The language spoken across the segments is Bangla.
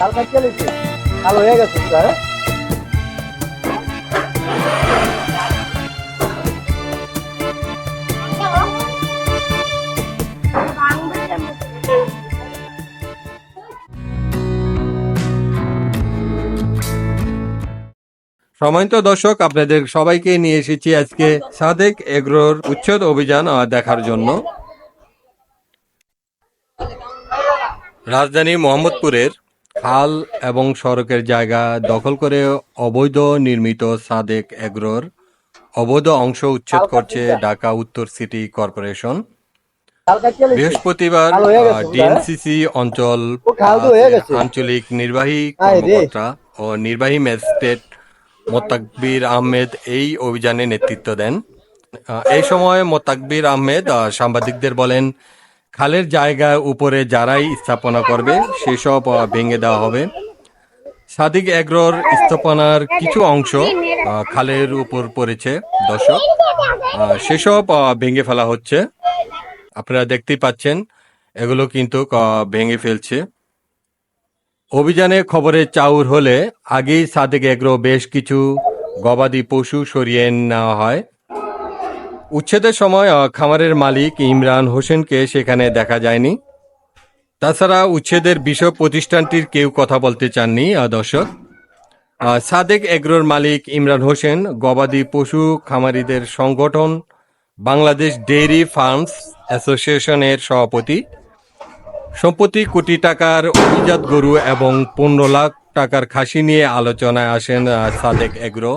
কাল কাল হয়ে গেছে হ্যাঁ? সম্মানিত দর্শক, আপনাদের সবাইকে নিয়ে এসেছি আজকে সাদেক এগ্রোর উচ্ছেদ অভিযান দেখার জন্য। রাজধানী মোহাম্মদপুরের খাল এবং সড়কের জায়গা দখল করে অবৈধ নির্মিত সাদেক এগ্রোর অবৈধ অংশ উচ্ছেদ করছে ঢাকা উত্তর সিটি কর্পোরেশন। বৃহস্পতিবার ডিএনসিসি অঞ্চল। আঞ্চলিক নির্বাহী কর্মকর্তা ও নির্বাহী ম্যাজিস্ট্রেট মোত্তাকবির আহমেদ এই অভিযানে নেতৃত্ব দেন। এই সময় মোত্তাকবির আহমেদ সাংবাদিকদের বলেন খালের জায়গায় উপরে যারাই স্থাপনা করবে, সেসব ভেঙে দেওয়া হবে। সাদিক এগ্রোর স্থাপনার কিছু অংশ খালের উপর পড়েছে। দর্শক সেসব ভেঙে ফেলা হচ্ছে। আপনারা দেখতেই পাচ্ছেন, এগুলো কিন্তু ভেঙে ফেলছে। অভিযানে খবরে চাউর হলে আগেই সাদেক এগ্রো বেশ কিছু গবাদি পশু সরিয়ে নেওয়া হয়। উচ্ছেদের সময় খামারের মালিক ইমরান হোসেনকে সেখানে দেখা যায়নি। তাছাড়া উচ্ছেদের বিষয় প্রতিষ্ঠানটির কেউ কথা বলতে চাননি দর্শক। সাদেক এগ্রোর মালিক ইমরান হোসেন, গবাদি পশু খামারিদের সংগঠন, বাংলাদেশ ডেইরি ফার্মস অ্যাসোসিয়েশনের সভাপতি। সম্প্রতি কোটি টাকার অভিজাত গরু এবং পনেরো লাখ টাকার খাসি নিয়ে আলোচনায় আসেন সাদেক এগ্রো।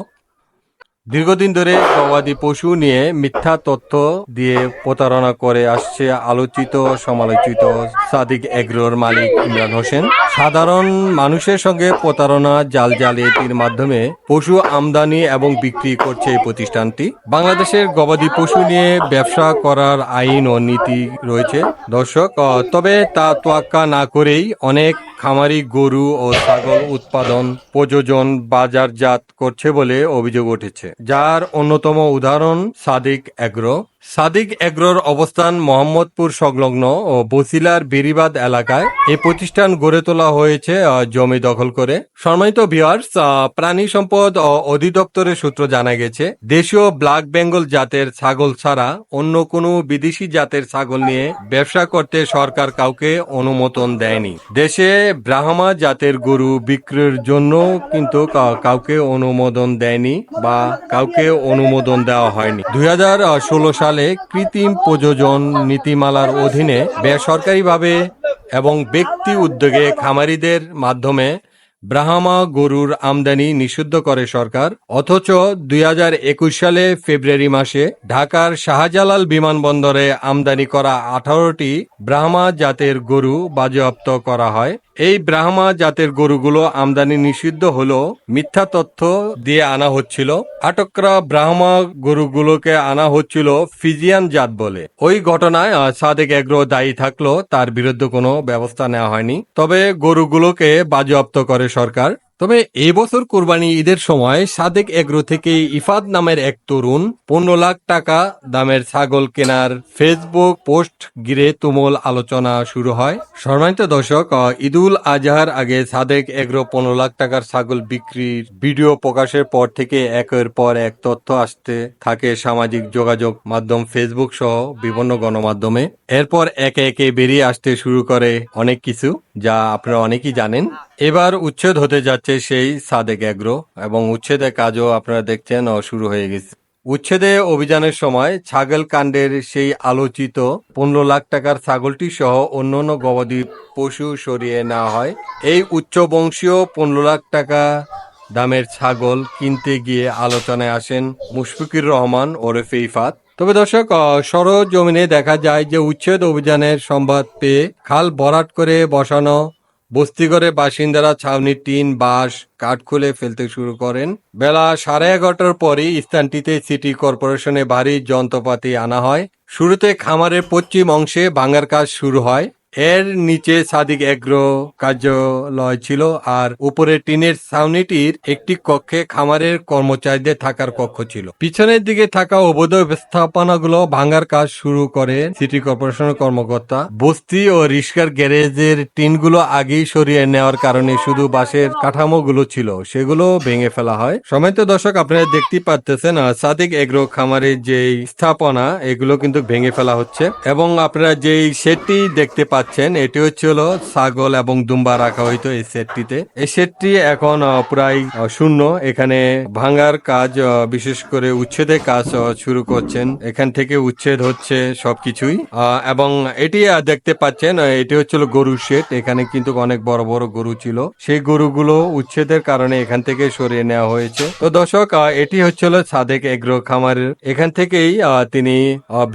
দীর্ঘদিন ধরে গবাদি পশু নিয়ে মিথ্যা তথ্য দিয়ে প্রতারণা করে আসছে আলোচিত, সমালোচিত সাদিক এগ্রোর মালিক ইমরান হোসেন। সাধারণ মানুষের সঙ্গে প্রতারণা, জাল জালিয়াতির মাধ্যমে পশু আমদানি এবং বিক্রি করছে এই প্রতিষ্ঠানটি। বাংলাদেশের গবাদি পশু নিয়ে ব্যবসা করার আইন ও নীতি রয়েছে। দর্শক তবে তা তোয়াক্কা না করেই অনেক খামারি, গরু ও ছাগল উৎপাদন, প্রযোজন, বাজারজাত করছে বলে অভিযোগ উঠেছে। যার অন্যতম উদাহরণ সাদিক এগ্রো সাদিক এগ্রোর অবস্থান মোহাম্মদপুর সংলগ্ন ও বসিলার বেরিবাদ এলাকায় এই প্রতিষ্ঠান গড়ে তোলা হয়েছে জমি দখল করে। সম্মানিত ভিওয়ার্স প্রাণী সম্পদ ও অধিদপ্তরের সূত্র জানা গেছে, দেশীয় ব্ল্যাক বেঙ্গল জাতের ছাগল ছাড়া অন্য কোনো বিদেশি জাতের ছাগল নিয়ে ব্যবসা করতে সরকার কাউকে অনুমোদন দেয়নি। দেশে ব্রাহ্মা জাতের গরু বিক্রির জন্য কিন্তু কাউকে অনুমোদন দেয়নি বা কাউকে অনুমোদন দেওয়া হয়নি। দুই সালে কৃত্রিম প্রযোজন নীতিমালার অধীনে বেসরকারিভাবে এবং ব্যক্তি উদ্যোগে খামারিদের মাধ্যমে ব্রাহ্মা গরুর আমদানি নিষিদ্ধ করে সরকার। অথচ দুই হাজার একুশ সালে ফেব্রুয়ারি মাসে ঢাকার শাহজালাল বিমানবন্দরে আমদানি করা আঠারোটি ব্রাহ্মা জাতের গরু বাজেয়াপ্ত করা হয়। এই ব্রাহ্মা জাতের গরুগুলো আমদানি নিষিদ্ধ হলো, মিথ্যা তথ্য দিয়ে আনা হচ্ছিল। আটকরা ব্রাহ্মা গরুগুলোকে আনা হচ্ছিল ফিজিয়ান জাত বলে। ওই ঘটনায় সাদেক এগ্রো দায়ী থাকল, তার বিরুদ্ধে কোনো ব্যবস্থা নেওয়া হয়নি। তবে গরুগুলোকে বাজেয়াপ্ত করে সরকার। তবে এই বছর কোরবানি ঈদের সময় সাদেক এগ্রো থেকে ইফাদ নামের এক তরুণ পনেরো লাখ টাকা দামের ছাগল কেনার ফেসবুক পোস্ট ঘিরে তুমুল আলোচনা শুরু হয়। সম্মানিত দর্শক ঈদুল আজহার আগে সাদেক এগ্রো পনেরো লাখ টাকার ছাগল বিক্রির ভিডিও প্রকাশের পর থেকে একের পর এক তথ্য আসতে থাকে সামাজিক যোগাযোগ মাধ্যম ফেসবুক সহ বিভিন্ন গণমাধ্যমে। এরপর একে একে বেরিয়ে আসতে শুরু করে অনেক কিছু, যা আপনারা অনেকেই জানেন। এবার উচ্ছেদ হতে যাচ্ছে সেই সাদেক এগ্রো এবং উচ্ছেদের কাজও আপনারা দেখছেন শুরু হয়ে গেছে। উচ্ছেদে অভিযানের সময় ছাগল কাণ্ডের সেই আলোচিত পনেরো লাখ টাকার ছাগলটি সহ অন্যান্য গবাদি পশু সরিয়ে নেওয়া হয়। এই উচ্চ বংশীয় পনেরো লাখ টাকা দামের ছাগল কিনতে গিয়ে আলোচনায় আসেন মুশফিকুর রহমান ওরফে ইফাত তবে দর্শক সরজমিনে দেখা যায় যে উচ্ছেদ অভিযানের সংবাদ পেয়ে খাল ভরাট করে বসানো বস্তিঘরে বাসিন্দারা ছাউনি, টিন, বাঁশ, কাঠ খুলে ফেলতে শুরু করেন। বেলা সাড়ে এগারোটার পরই স্থানটিতে সিটি কর্পোরেশনে ভারী যন্ত্রপাতি আনা হয়। শুরুতে খামারের পশ্চিম অংশে ভাঙার কাজ শুরু হয়। এর নিচে সাদিক এগ্রো কার্যালয় ছিল আর উপরে টিনের ছাউনিটির একটি কক্ষে খামারের কর্মচারীদের থাকার কক্ষ ছিল। পিছনের দিকে থাকা অবৈধ স্থাপনাগুলো ভাঙার কাজ শুরু করে সিটি কর্পোরেশনের কর্মকর্তা। বস্তি ও রিস্কার গ্যারেজের টিনগুলো আগেই সরিয়ে নেওয়ার কারণে শুধু বাঁশের কাঠামোগুলো ছিল সেগুলো ভেঙে ফেলা হয়। সময় তো দর্শক আপনারা দেখতেই পাচ্তেছেন আহ, সাদিক এগ্রো খামারের যে স্থাপনা এগুলো কিন্তু ভেঙে ফেলা হচ্ছে এবং আপনারা যেই সেটি দেখতে পাচ্ছেন এটি হচ্ছে হলো ছাগল এবং দুম্বা রাখা হইতো এই সেটটিতে। এই সেটটি এখন প্রায় শূন্য। এখানে ভাঙার কাজ বিশেষ করে উচ্ছেদের কাজ শুরু করছেন। এখান থেকে উচ্ছেদ হচ্ছে সবকিছুই। এবং এটি দেখতে পাচ্ছেন এটি হচ্ছিল গরু শেড এখানে কিন্তু অনেক বড় বড় গরু ছিল। সেই গরুগুলো উচ্ছেদের কারণে এখান থেকে সরিয়ে নেওয়া হয়েছে। তো দর্শক এটি হচ্ছিল সাদেক এগ্রো খামারের। এখান থেকেই তিনি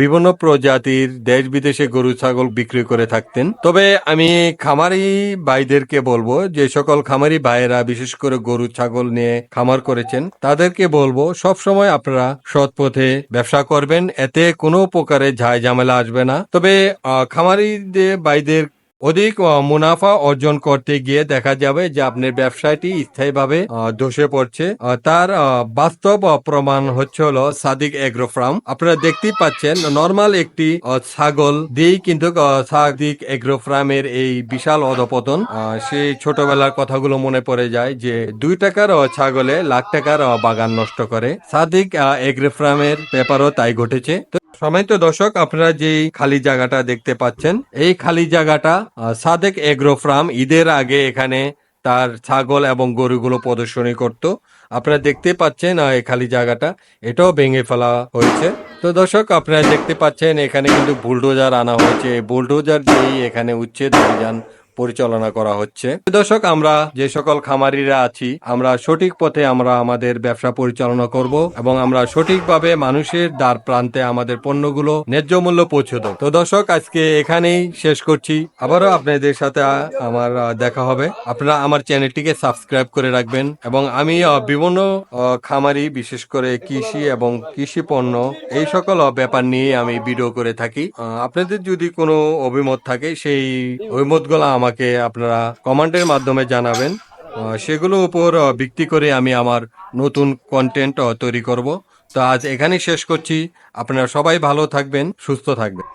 বিভিন্ন প্রজাতির দেশ বিদেশে গরু, ছাগল বিক্রি করে থাকতেন। তবে আমি খামারি ভাইদেরকে বলব, যে সকল খামারি ভাইয়েরা বিশেষ করে গরু, ছাগল নিয়ে খামার করেছেন, তাদেরকে বলব সব সময় আপনারা সৎ পথে ব্যবসা করবেন, এতে কোনো প্রকারে ঝায় ঝামেলা আসবে না। তবে খামারি ভাইদের অধিক মুনাফা অর্জন করতে গিয়ে দেখা যাবে যে আপনার ব্যবসাটি স্থায়ীভাবে ধসে পড়ছে। তার বাস্তব প্রমাণ হচ্ছে হলো সাদিক এগ্রো ফার্ম। আপনারা দেখতেই পাচ্ছেন, নর্মাল একটি ছাগল দিয়েই কিন্তু সাদিক এগ্রো ফার্মের এই বিশাল অধপতন। সেই ছোটবেলার কথাগুলো মনে পড়ে যায় যে দুই টাকার ছাগলে লাখ টাকার বাগান নষ্ট করে। সাদিক এগ্রো ফার্মের ব্যাপারও তাই ঘটেছে। সম্মানিত দর্শক, আপনারা যে খালি জায়গাটা দেখতে পাচ্ছেন, এই খালি জায়গাটা সাদেক এগ্রো ফার্ম, ঈদের আগে এখানে তার ছাগল এবং গরুগুলো প্রদর্শনী করত। আপনারা দেখতে পাচ্ছেন এই খালি জায়গাটা, এটাও ভেঙে ফেলা হয়েছে। তো দর্শক, আপনারা দেখতে পাচ্ছেন, এখানে কিন্তু বুলডোজার আনা হয়েছে। বুলডোজার দিয়েই এখানে উচ্ছেদ অভিযান পরিচালনা করা হচ্ছে। দর্শক, আমরা যে সকল খামারিরা আছি, আমরা সঠিক পথে আমরা আমাদের ব্যবসা পরিচালনা করব এবং আমরা সঠিকভাবে মানুষের দ্বার প্রান্তে আমাদের পণ্যগুলো ন্যায্য মূল্য পৌঁছে দেবো। তো দর্শক, আজকে এখানেই শেষ করছি। আবারও আপনাদের সাথে আমার দেখা হবে। আপনারা আমার চ্যানেলটিকে সাবস্ক্রাইব করে রাখবেন এবং আমি বিভিন্ন খামারি, বিশেষ করে কৃষি এবং কৃষি পণ্য, এই সকল ব্যাপার নিয়ে আমি ভিডিও করে থাকি। আপনাদের যদি কোনো অভিমত থাকে, সেই অভিমতগুলো আমাকে আপনারা কমেন্টের মাধ্যমে জানাবেন। সেগুলো উপর ভিত্তি করে আমি আমার নতুন কন্টেন্ট তৈরি করব। তো আজ এখানেই শেষ করছি। আপনারা সবাই ভালো থাকবেন, সুস্থ থাকবেন।